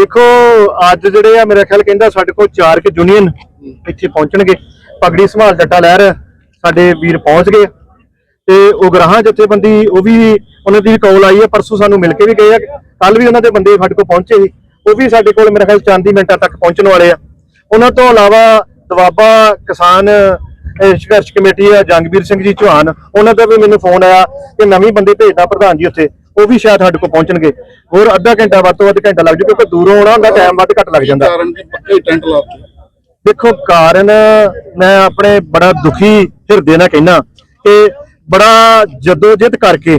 ਦੇਖੋ, ਅੱਜ ਜਿਹੜੇ ਆ, ਮੇਰਾ ਖਿਆਲ ਕਹਿੰਦਾ ਸਾਡੇ ਕੋਲ ਚਾਰ ਕਿ ਯੂਨੀਅਨ ਇੱਥੇ ਪਹੁੰਚਣਗੇ। ਪਗੜੀ ਸੰਭਾਲ ਜੱਟਾ ਲਹਿਰ ਸਾਡੇ ਵੀਰ ਪਹੁੰਚ ਗਏ। ਤੇ ਉਗਰਾਹਾਂ ਜਥੇਬੰਦੀ, ਉਹ ਵੀ ਉਹਨਾਂ ਦੀ ਵੀ ਕਾਲ ਆਈ ਹੈ ਪਰਸੋਂ ਸਾਨੂੰ ਮਿਲ ਕੇ ਵੀ ਗਏ ਆ। ਕੱਲ ਵੀ ਉਹਨਾਂ ਦੇ ਬੰਦੇ ਸਾਡੇ ਕੋਲ ਪਹੁੰਚੇ ਸੀ। ਉਹ ਵੀ ਸਾਡੇ ਕੋਲ ਮੇਰਾ ਖਿਆਲ ਚਾਂਦੀ ਮਿੰਟਾਂ ਤੱਕ ਪਹੁੰਚਣ ਵਾਲੇ ਆ। ਉਹਨਾਂ ਤੋਂ ਇਲਾਵਾ ਦਵਾਬਾ ਕਿਸਾਨ ਸੰਘਰਸ਼ ਕਮੇਟੀ ਆ ਜੰਗਵੀਰ ਸਿੰਘ ਜੀ ਚੌਹਾਨ। ਉਹਨਾਂ ਦਾ ਵੀ ਮੈਨੂੰ ਫੋਨ ਆਇਆ ਕਿ ਨਵੀਂ ਬੰਦੇ ਭੇਜਦਾ ਪ੍ਰਧਾਨ ਜੀ ਉੱਥੇ। ਉਹ ਵੀ ਸ਼ਾਇਦ ਸਾਡੇ ਕੋਲ ਪਹੁੰਚਣਗੇ। ਹੋਰ ਅੱਧਾ ਘੰਟਾ ਵੱਧ ਤੋਂ ਵੱਧ ਘੰਟਾ ਲੱਗ ਜੂ ਕਿਉਂਕਿ ਦੂਰੋਂ ਆਉਣਾ ਹੁੰਦਾ ਟਾਈਮ ਵੱਧ ਘੱਟ ਲੱਗ ਜਾਂਦਾ। ਕਾਰਨ ਕਿ? ਪੱਕੇ ਟੈਂਟ ਲਾਤੇ ਦੇਖੋ ਕਾਰਨ ਮੈਂ ਆਪਣੇ ਬੜਾ ਦੁਖੀ ਹਿਰਦੇ ਨਾਲ ਕਹਿਣਾ ਕਿ ਬੜਾ ਜਦੋਜਹਿਦ ਕਰਕੇ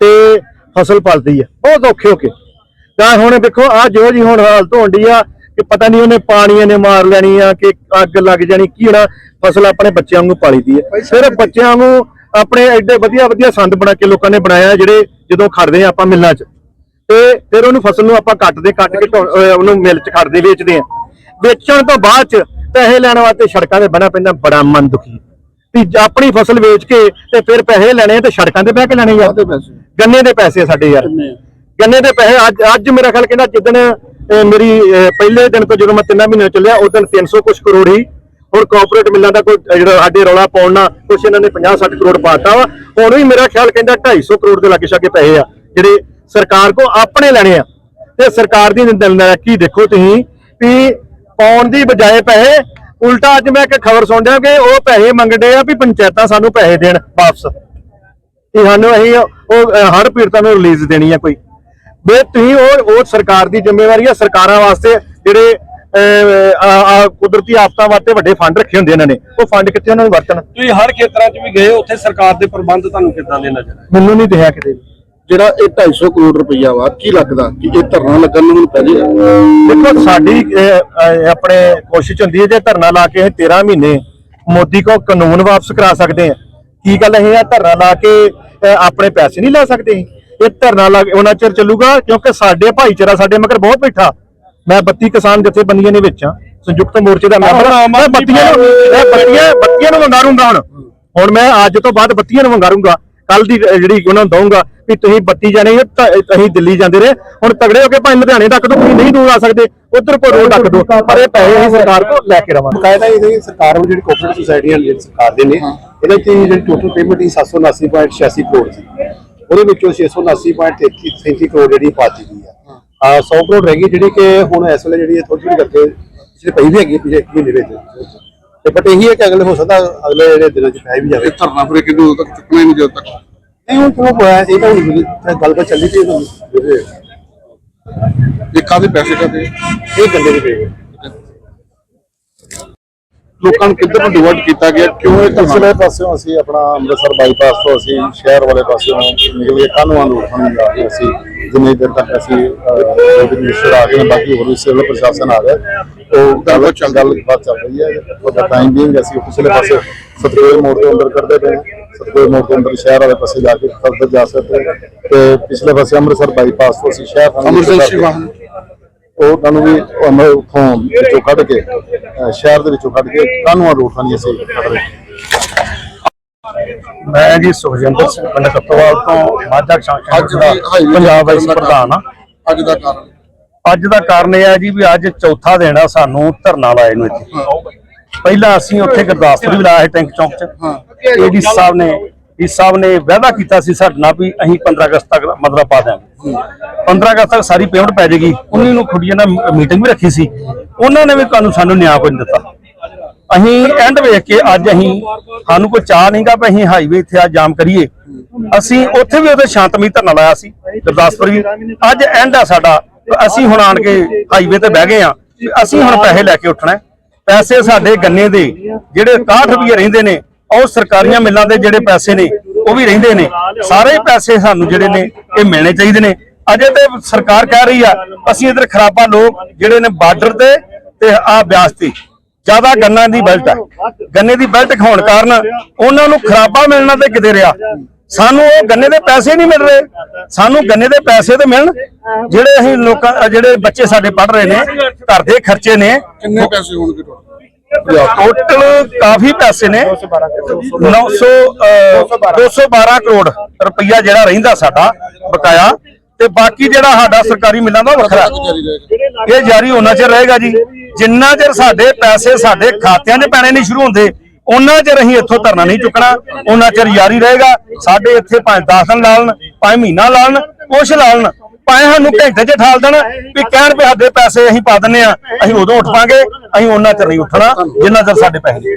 ਤੇ ਫਸਲ ਪਲਦੀ ਹੈ। ਬਹੁਤ ਔਖੇ ਹੋ ਕੇ। ਤਾਂ ਹੁਣ ਦੇਖੋ ਆ ਜੋ ਜੀ ਹੁਣ ਹਾਲਤ ਹੋਣੀ ਆ ਕਿ ਪਤਾ ਨਹੀਂ ਉਹਨੇ ਪਾਣੀਆਂ ਨੇ ਮਾਰ ਲੈਣੀ ਆ ਕਿ ਅੱਗ ਲੱਗ ਜਾਣੀ ਕੀ ਹੋਣਾ ਫਸਲ ਆਪਣੇ ਬੱਚਿਆਂ ਨੂੰ ਪਾਲੀ ਦੀ ਹੈ। ਸਿਰਫ ਬੱਚਿਆਂ ਨੂੰ ਆਪਣੇ ਐਡੇ ਵਧੀਆ ਵਧੀਆ ਸੰਦ ਬਣਾ ਕੇ ਲੋਕਾਂ ਨੇ ਬਣਾਇਆ ਜਿਹੜੇ ਜਦੋਂ ਖੜਦੇ ਆ ਆਪਾਂ ਮਿਲਾਂ 'ਚ। ਤੇ ਫਿਰ ਉਹਨੂੰ ਫਸਲ ਨੂੰ ਆਪਾਂ ਕੱਟਦੇ ਕੱਟ ਕੇ ਉਹਨੂੰ ਮਿਲ 'ਚ ਖੜਦੇ ਵੇਚਦੇ ਆ। ਵੇਚਣ ਤੋਂ ਬਾਅਦ 'ਚ ਪੈਸੇ ਲੈਣ ਵਾਸਤੇ ਸੜਕਾਂ ਤੇ ਬਹਿਣਾ ਪੈਂਦਾ ਬੜਾ ਮਨ ਦੁਖੀ। ਜ- ਆਪਣੀ ਫਸਲ ਵੇਚ ਕੇ ਤੇ ਫਿਰ ਪੈਸੇ ਲੈਣੇ ਤੇ ਸੜਕਾਂ ਤੇ ਬਹਿ ਕੇ ਲੈਣੇ ਯਾਰ? ਗੰਨੇ ਦੇ ਪੈਸੇ ਸਾਡੇ ਯਾਰ? ਗੰਨੇ ਦੇ ਪੈਸੇ ਅੱਜ ਅੱਜ ਮੇਰਾ ਖਿਆਲ ਕਹਿੰਦਾ ਜਿੱਦਣ ਅਹ, ਮੇਰੀ ਪਹਿਲੇ ਦਿਨ ਤੋਂ ਜਦੋਂ ਮੈਂ ਤਿੰਨਾਂ ਮਹੀਨੇ ਚੱਲਿਆ ਉਸ ਉਦੋਂ 300 ਕੁਛ ਕਰੋੜ ਹੀ ਹੁਣ ਕਾਰਪੋਰੇਟ ਮਿਲਾਂ ਦਾ ਕੋਈ ਜਿਹੜਾ ਸਾਡੇ ਰੌਲਾ ਪਾਉਣਾ ਕੁਛ ਇਹਨਾਂ ਨੇ 50 60 ਕਰੋੜ ਪਾਤਾ ਵਾ। ਹੁਣ ਵੀ ਮੇਰਾ ਖਿਆਲ ਕਹਿੰਦਾ 250 ਕਰੋੜ ਦੇ ਲਾਗੇ ਛਾਗੇ ਪੈਸੇ ਆ ਜਿਹੜੇ ਸਰਕਾਰ ਕੋ ਆਪਣੇ ਲੈਣੇ ਆ। ਤੇ ਸਰਕਾਰ ਦੀ ਕੀ ਦੇਖੋ ਤੁਸੀਂ ਵੀ ਪਾਉਣ ਦੀ ਬਜਾਏ ਪੈਸੇ ਉਲਟਾ ਅੱਜ ਮੈਂ ਇੱਕ ਖਬਰ ਸੁਣ ਰਿਹਾ ਕਿ ਉਹ ਪੈਸੇ ਮੰਗਦੇ ਆ ਵੀ ਪੰਚਾਇਤਾਂ ਸਾਨੂੰ ਪੈਸੇ ਦੇਣ ਵਾਪਸ। ਕਿ ਸਾਨੂੰ ਅਸੀਂ ਉਹ ਹਰ ਪੀੜਤਾਂ ਨੂੰ ਰਿਲੀਜ਼ ਦੇਣੀ ਆ ਕੋਈ। ਵੇ ਤੁਸੀਂ ਉਹ ਉਹ ਸਰਕਾਰ ਦੀ ਜ਼ਿੰਮੇਵਾਰੀ ਆ ਸਰਕਾਰਾਂ ਵਾਸਤੇ ਜਿਹੜੇ ਕੁਦਰਤੀ ਆਫਤਾਂ ਵਾਸਤੇ ਵੱਡੇ ਫੰਡ ਰੱਖੇ ਹੁੰਦੇ ਇਹਨਾਂ ਨੇ। ਉਹ ਫੰਡ ਕਿੱਥੇ ਉਹਨਾਂ ਨੂੰ ਵਰਤਣ? ਤੁਸੀਂ ਹਰ ਖੇਤਰਾਂ 'ਚ ਵੀ ਗਏ ਹੋ, ਉੱਥੇ ਸਰਕਾਰ ਦੇ ਪ੍ਰਬੰਧ ਤੁਹਾਨੂੰ ਕਿੱਦਾਂ ਦੇ ਨਜ਼ਰ ਆਏ? ਮੈਨੂੰ ਨਹੀਂ ਦਿਖਿਆ ਕਿਤੇ। ਜਿਹੜਾ ਇਹ 250 ਕਰੋੜ ਰੁਪਈਆ ਵਾ ਕੀ ਲੱਗਦਾ ਕਿ ਇਹ ਧਰਨਾ ਲੱਗਣ ਨੂੰ ਹੁਣ ਪੈ ਜੇ? ਦੇਖੋ ਸਾਡੀ ਆਪਣੇ ਕੋਸ਼ਿਸ਼ ਹੁੰਦੀ ਹੈ ਜੇ ਧਰਨਾ ਲਾ ਕੇ ਅਸੀਂ 13 ਮਹੀਨੇ ਮੋਦੀ ਕੋ ਕਾਨੂੰਨ ਵਾਪਸ ਕਰਾ ਸਕਦੇ ਆ ਕੀ ਗੱਲ ਇਹ ਆ ਧਰਨਾ ਲਾ ਕੇ ਆਪਣੇ ਪੈਸੇ ਨਹੀਂ ਲੈ ਸਕਦੇ? ਇਹ ਧਰਨਾ ਲਾ ਕੇ ਉਹਨਾਂ ਚਿਰ ਚੱਲੂਗਾ ਕਿਉਂਕਿ ਸਾਡੇ ਭਾਈਚਾਰਾ ਸਾਡੇ ਮਗਰ ਬਹੁਤ ਬੈਠਾ। ਮੈਂ 32 ਕਿਸਾਨ ਜਥੇਬੰਦੀਆਂ ਦੇ ਵਿੱਚ ਆ ਸੰਯੁਕਤ ਮੋਰਚੇ ਦਾ ਮੈਂਬਰ ਹਾਂ। ਮੈਂ ਬੱਤੀਆਂ ਨੂੰ ਇਹ ਬੱਤੀਆਂ ਬੱਤੀਆਂ ਨੂੰ ਵੰਗਾਰੂੰਗਾ ਹੁਣ। ਹੁਣ ਮੈਂ ਅੱਜ ਤੋਂ ਬਾਅਦ ਬੱਤੀਆਂ ਨੂੰ ਵੰਗਾਰੂੰਗਾ। ਕੱਲ ਦੀ ਜਿਹੜੀ ਉਹਨਾਂ ਨੂੰ ਦਊਂਗਾ ਵੀ ਤੁਸੀਂ ਬੱਤੀ ਜਾਣੇ ਹੋ, ਤਾਂ ਅਸੀਂ ਦਿੱਲੀ ਜਾਂਦੇ ਰਹੇ। ਹੁਣ ਤਗੜੇ ਹੋ ਕੇ ਭਾਵੇਂ ਲੁਧਿਆਣੇ ਤੱਕ ਤੋਂ ਤੁਸੀਂ ਨਹੀਂ ਦੂਰ ਆ ਸਕਦੇ ਉਧਰ ਕੋਈ ਰੋਡ ਰੱਖ ਦਿਓ ਪਰ ਇਹ ਪੈਸੇ ਅਸੀਂ ਸਰਕਾਰ ਕੋਲ ਲੈ ਕੇ ਰਵਾਂਗੇ। ਬਕਾਇਦਾ ਇਹਦੇ ਸਰਕਾਰ ਵੱਲੋਂ ਜਿਹੜੀ ਕੋਆਪਰੇਟਿਵ ਸੁਸਾਇਟੀਆਂ ਜਿਹੜੀ ਸਰਕਾਰ ਦੇ ਨੇ ਇਹਦੇ ਚ ਜਿਹੜੀ ਟੋਟਲ ਪੇਮੈਂਟ ਹੀ 779.86 ਕਰੋੜ ਸੀ। ਉਹਦੇ ਵਿੱਚੋਂ 679.33 ਕਰੋੜ ਜਿਹੜੀ ਪਾਤੀ ਗਈ ਆ। ਆ 100 ਕਰੋੜ ਰਹਿ ਗਈ ਜਿਹੜੀ ਕਿ ਹੁਣ ਇਸ ਵੇਲੇ ਜਿਹੜੀ ਥੋੜੀ ਥੋੜੀ ਕਰਕੇ ਪਿਛਲੇ ਪਈ ਵੀ ਹੈਗੀ ਪਿਛਲੇ ਮਹੀਨੇ ਵਿੱਚ। ਤੇ ਬਟ ਇਹੀ ਹੈ ਕਿ ਅਗਲੇ ਹੋ ਸਕਦਾ ਅਗਲੇ ਜਿਹੜੇ ਦਿਨਾਂ ਚ ਪੈ ਵੀ ਜਾਵੇ। ਧਰਨਾ ਫਿਰ ਕਿਦੋਂ ਤੱਕ ਚੁੱਕਣਾ ਹੀ ਨਹੀਂ ਜਦੋਂ ਤੱਕ। ਨਹੀਂ ਹੁਣ ਚਲੋ ਹੋਇਆ? ਇਹ ਤਾਂ ਹੁਣ ਗੱਲਬਾਤ ਚੱਲੀ ਹੈ ਇਹ ਕਾਹਦੇ ਪੈਸੇ ਕਾਹਦੇ? ਇਹ ਗੰਦੇ ਦੇ ਪਏ ਲੋਕਾਂ ਨੂੰ ਕਿੱਧਰ ਨੂੰ ਡਿਵਰਟ ਕੀਤਾ ਗਿਆ? ਕਿਉਂ ਇਹ ਪਿਛਲੇ ਪਾਸਿਓਂ ਅਸੀਂ ਆਪਣਾ ਅੰਮ੍ਰਿਤਸਰ ਬਾਈਪਾਸ ਤੋਂ ਅਸੀਂ ਸ਼ਹਿਰ ਵਾਲੇ ਪਾਸਿਓਂ ਨਿਕਲ ਕੇ ਕਾਨੂੰਨ ਨੂੰ ਉਠਾਉਣ ਜਾ ਰਹੇ ਅਸੀਂ? ਜਿੰਨੇ ਦੇਰ ਤੱਕ ਅਸੀਂ ਮਿਨਿਸਟਰ ਆ ਗਏ ਨੇ, ਬਾਕੀ ਹੋਰ ਵੀ ਸਿਵਲ ਪ੍ਰਸ਼ਾਸਨ ਆ ਗਿਆ ਉਹ ਗੱਲ ਚੱਲ ਗੱਲ ਬਾਤ ਚੱਲ ਰਹੀ ਹੈ। ਉਹਦਾ ਟਾਈਮ ਵੀ ਅਸੀਂ ਪਿਛਲੇ ਪਾਸੇ ਸਤਗੁਰੂ ਮੋੜ ਤੋਂ ਅੰਦਰ ਕਰਦੇ ਪਏ ਹਾਂ। ਸਤਗੁਰੂ ਮੋੜ ਤੋਂ ਅੰਦਰ ਸ਼ਹਿਰ ਵਾਲੇ ਪਾਸੇ ਜਾ ਕੇ ਫਰਦਰ ਜਾ ਸਕਦੇ ਤੇ ਪਿਛਲੇ ਪਾਸੇ ਅੰਮ੍ਰਿਤਸਰ ਬਾਈਪਾਸ ਤੋਂ ਅਸੀਂ ਸ਼ਹਿਰ ਨੂੰ ਐਮਰਜੈਂਸੀ ਵਾਹਨ ਉਹ ਤੁਹਾਨੂੰ ਵੀ ਉਥੋਂ ਵਿੱਚੋਂ ਕੱਢ ਕੇ ਸ਼ਹਿਰ ਦੇ ਵਿੱਚੋਂ ਕੱਢ ਕੇ ਕਾਨੂੰਨ ਰੂਟ ਨਹੀਂ ਅਸੀਂ ਕੱਢ ਰਹੇ ਮੈਂ ਜੀ ਸੁਖਜਿੰਦਰ ਸਿੰਘ ਪਿੰਡ ਕੱਤੋਵਾਲ ਤੋਂ ਮਾਝਾ ਅੱਜ ਦੀ ਪੰਜਾਬ ਵਾਈਸ ਦਾ ਪ੍ਰਧਾਨ ਆ। ਅੱਜ ਦਾ ਕਾਰਨ? ਅੱਜ ਦਾ ਕਾਰਨ ਇਹ ਹੈ ਜੀ ਵੀ ਅੱਜ ਚੌਥਾ ਦਿਨ ਆ ਸਾਨੂੰ ਧਰਨਾ ਲਾਏ ਨੂੰ ਇੱਥੇ। ਪਹਿਲਾਂ ਅਸੀਂ ਉੱਥੇ ਗੁਰਦਾਸਪੁਰ ਵੀ ਲਾਇਆ ਸੀ ਟੈਂਕ ਚੌਂਕ 'ਚ। ਏਡੀ ਸਾਹਿਬ ਨੇ ਡੀ ਸਾਹਿਬ ਨੇ ਵਾਅਦਾ ਕੀਤਾ ਸੀ ਸਾਡੇ ਨਾਲ ਵੀ ਅਸੀਂ 15 ਅਗਸਤ ਤੱਕ ਮਤਲਬ ਪਾ ਦਿਆਂਗੇ। 15 ਅਗਸਤ ਤੱਕ ਸਾਰੀ ਪੇਮੈਂਟ ਪੈ ਜਾਏਗੀ। 19 ਨੂੰ ਖੁੱਡੀਆਂ ਨਾਲ ਮੀਟਿੰਗ ਵੀ ਰੱਖੀ ਸੀ। ਉਹਨਾਂ ਨੇ ਵੀ ਕਾਨੂੰ ਸਾਨੂੰ ਨਿਆਂ ਕੋਈ ਨਹੀਂ ਦਿੱਤਾ। ਅਸੀਂ ਐਂਡ ਵੇਖ ਕੇ ਅੱਜ ਅਸੀਂ ਸਾਨੂੰ ਕੋਈ ਚਾਹ ਨਹੀਂਗਾ ਵੀ ਅਸੀਂ ਹਾਈਵੇ ਇੱਥੇ ਆ ਜਾਮ ਕਰੀਏ। ਅਸੀਂ ਉੱਥੇ ਵੀ ਉਹਦੇ ਸ਼ਾਂਤਮਈ ਧਰਨਾ ਲਾਇਆ ਸੀ, ਗੁਰਦਾਸਪੁਰ ਵੀ। ਅੱਜ ਐਂਡ ਆ ਸਾਡਾ। ਅਸੀਂ ਹੁਣ ਆਣ ਕੇ ਹਾਈਵੇ ਤੇ ਬਹਿ ਗਏ ਆ ਅਸੀਂ ਹੁਣ ਪੈਸੇ ਲੈ ਕੇ ਉੱਠਣਾ ਪੈਸੇ ਸਾਡੇ ਗੰਨੇ ਦੇ, ਜਿਹੜੇ 61 ਰੁਪਏ ਰਹਿੰਦੇ ਨੇ ਉਹ ਸਰਕਾਰੀਆਂ ਮਿੱਲਾਂ ਦੇ ਜਿਹੜੇ ਪੈਸੇ ਨੇ, ਉਹ ਵੀ ਰਹਿੰਦੇ ਨੇ। ਸਾਰੇ ਪੈਸੇ ਸਾਨੂੰ ਜਿਹੜੇ ਨੇ, ਇਹ ਮਿਲਣੇ ਚਾਹੀਦੇ ਨੇ। ਅਜੇ ਤੇ ਸਰਕਾਰ ਕਹਿ ਰਹੀ ਆ, ਅਸੀਂ ਇਧਰ ਖਰਾਬਾ ਲੋਕ ਜਿਹੜੇ ਨੇ ਬਾਰਡਰ ਤੇ ਤੇ ਆ ਬਿਆਸ ਤੇ। ਜ਼ਿਆਦਾ ਗੰਨਾ ਦੀ ਬੈਲਟ ਹੈ ਗੰਨੇ ਦੀ ਬੈਲਟ ਖਾਉਣ ਕਾਰਨ ਉਹਨਾਂ ਨੂੰ ਖਰਾਬਾ ਮਿਲਣਾ ਤੇ ਕਿਤੇ ਰਿਹਾ। ਸਾਨੂੰ ਉਹ ਗੰਨੇ ਦੇ ਪੈਸੇ ਨਹੀਂ ਮਿਲ ਰਹੇ। ਸਾਨੂੰ ਗੰਨੇ ਦੇ ਪੈਸੇ ਤੇ ਮਿਲਣ। ਜਿਹੜੇ ਅਸੀਂ ਲੋਕਾਂ, ਜਿਹੜੇ ਬੱਚੇ ਸਾਡੇ ਪੜ ਰਹੇ ਨੇ, ਘਰ ਦੇ ਖਰਚੇ ਨੇ। ਕਿੰਨੇ ਪੈਸੇ ਹੋਣਗੇ ਟੋਟਲ ਕਾਫੀ ਪੈਸੇ ਨੇ। 900 212 ਕਰੋੜ ਰੁਪਈਆ ਜਿਹੜਾ ਰਹਿੰਦਾ ਸਾਡਾ ਬਕਾਇਆ ਤੇ ਬਾਕੀ ਜਿਹੜਾ ਸਾਡਾ ਸਰਕਾਰੀ ਮਿਲਾਂ ਦਾ ਵੱਖਰਾ ਇਹ ਜਾਰੀ ਹੋਣਾ ਚਿਰ ਰਹੇਗਾ ਜੀ। ਜਿੰਨਾ ਚਿਰ ਸਾਡੇ ਪੈਸੇ ਸਾਡੇ ਖਾਤਿਆਂ 'ਚ ਪੈਣੇ ਨਹੀਂ ਸ਼ੁਰੂ ਹੁੰਦੇ, ਉਹਨਾਂ ਚਿਰ ਅਸੀਂ ਇੱਥੋਂ ਧਰਨਾ ਨਹੀਂ ਚੁੱਕਣਾ। ਉਹਨਾਂ ਚਿਰ ਜਾਰੀ ਰਹੇਗਾ। ਸਾਡੇ ਇੱਥੇ ਭਾਵੇਂ 10 ਦਿਨ ਲਾਣ ਭਾਵੇਂ ਮਹੀਨਾ ਲਾਣ ਕੁਛ ਲਾਣ ਭਾਵੇਂ ਸਾਨੂੰ ਘੰਟੇ 'ਚ ਠਾਲ ਦੇਣ ਵੀ ਕਹਿਣ ਵੀ ਸਾਡੇ ਪੈਸੇ ਅਸੀਂ ਪਾ ਦਿੰਨੇ ਆ ਅਸੀਂ ਉਦੋਂ ਉੱਠ ਪਾਂਗੇ ਅਸੀਂ ਉਹਨਾਂ ਚਿਰ ਨਹੀਂ ਉੱਠਣਾ ਜਿੰਨਾ ਚਿਰ ਸਾਡੇ ਪੈਸੇ